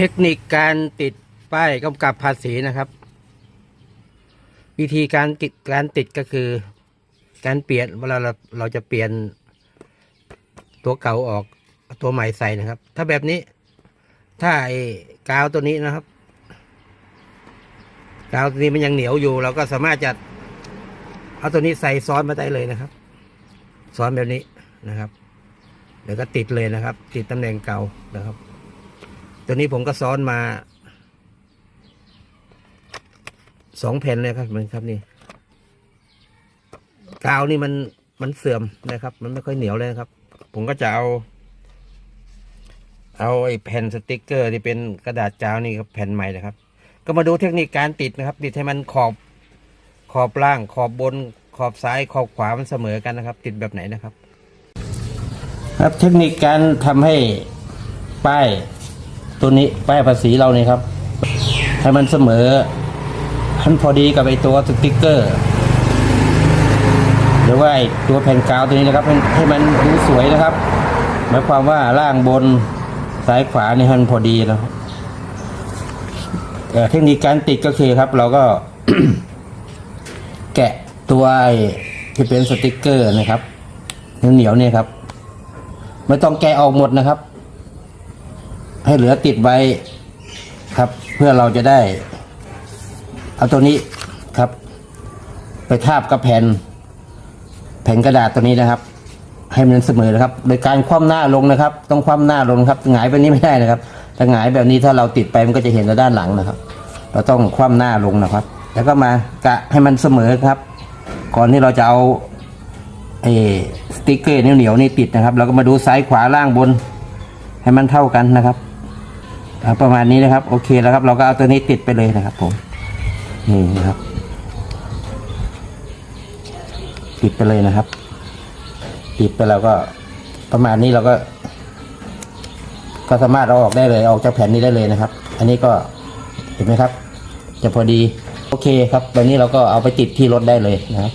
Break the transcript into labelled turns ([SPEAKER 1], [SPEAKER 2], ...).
[SPEAKER 1] เทคนิคการติดป้ายกำกับภาษีนะครับ วิธีการติดการติดก็คือ การเปลี่ยนเวลาเราเราจะเปลี่ยนตัวเก่าออกตัวใหม่ใส่นะครับ ถ้าแบบนี้ ถ้าไอ้กาวตัวนี้นะครับ กาวตัวนี้มันยังเหนียวอยู่ เราก็สามารถจะเอาตัวนี้ใส่ซ้อนมาได้เลยนะครับ ซ้อนแบบนี้นะครับเดี๋ยวก็ติดเลยนะครับ ติดตำแหน่งเก่านะครับ ตัวนี้ผมก็ซ้อนมาสองแผ่นเลยครับเหมันครับนี่กาวนี่มันมันเสื่อมนะครับ มันไม่ค่อยเหนียวเลยครับ ผมก็จะเอา เอาไอ้แผ่นสติกเกอร์ ที่เป็นกระดาษกาวนี่ครับแผ่นใหม่นะครับ ก็มาดูเทคนิคการติดนะครับติดให้มันขอบขอบล่างขอบบนขอบซ้ายขอบขวามันเสมอกันนะครับ ติดแบบไหนนะครับ ครับเทคนิคการทำให้ป้าย ตัวนี้ป้ายภาษีเราเนี่ยครับ ให้มันเสมอให้มันพอดีกับไอตัวสติกเกอร์หรือว่าตัวแผ่นกาวตัวนี้นะครับให้ให้มันดูสวยนะครับ หมายความว่าล่างบนซ้ายขวานี่ให้มันพอดีนะครับเทคนิคการติดก็คือครับ เราก็ แกะตัวที่เป็นสติกเกอร์นะครับเหนียวๆเนี่ยครับ ไม่ต้องแกะออกหมดนะครับ ให้เหลือติดไว้ครับ เพื่อเราจะได้ เอาตัวนี้ครับ ไปทาบกับแผ่น แผ่นกระดาษตัวนี้นะครับ ให้มันเสมอนะครับ โดยการคว่ำหน้าลงนะครับ ต้องคว่ำหน้าลงครับหงายแบบนี้ไม่ได้นะครับถ้าหงายแบบนี้ถ้าเราติดไปมันก็จะเห็นแต่ด้านหลังนะครับ เราต้องคว่ำหน้าลงนะครับ แล้วก็มากะให้มันเสมอครับ ก่อนที่เราจะเอาไอ้สติ๊กเกอร์เหนียวๆนี่ติดนะครับ เราก็มาดูซ้ายขวาล่างบน ให้มันเท่ากันนะครับ อ่าประมาณนี้นะครับ โอเคแล้วครับ เราก็เอาตัวนี้ติดไปเลยนะครับ ผม นี่นะครับ ติดไปเลยนะครับ ติดไปแล้วก็ประมาณนี้เราก็ ก็สามารถเอาออกได้เลยออกจากแผ่นนี้ได้เลยนะครับ อันนี้ก็เห็นไหมครับ จะพอดี โอเคครับแบบนี้เราก็เอาไปติดที่รถได้เลยนะครับ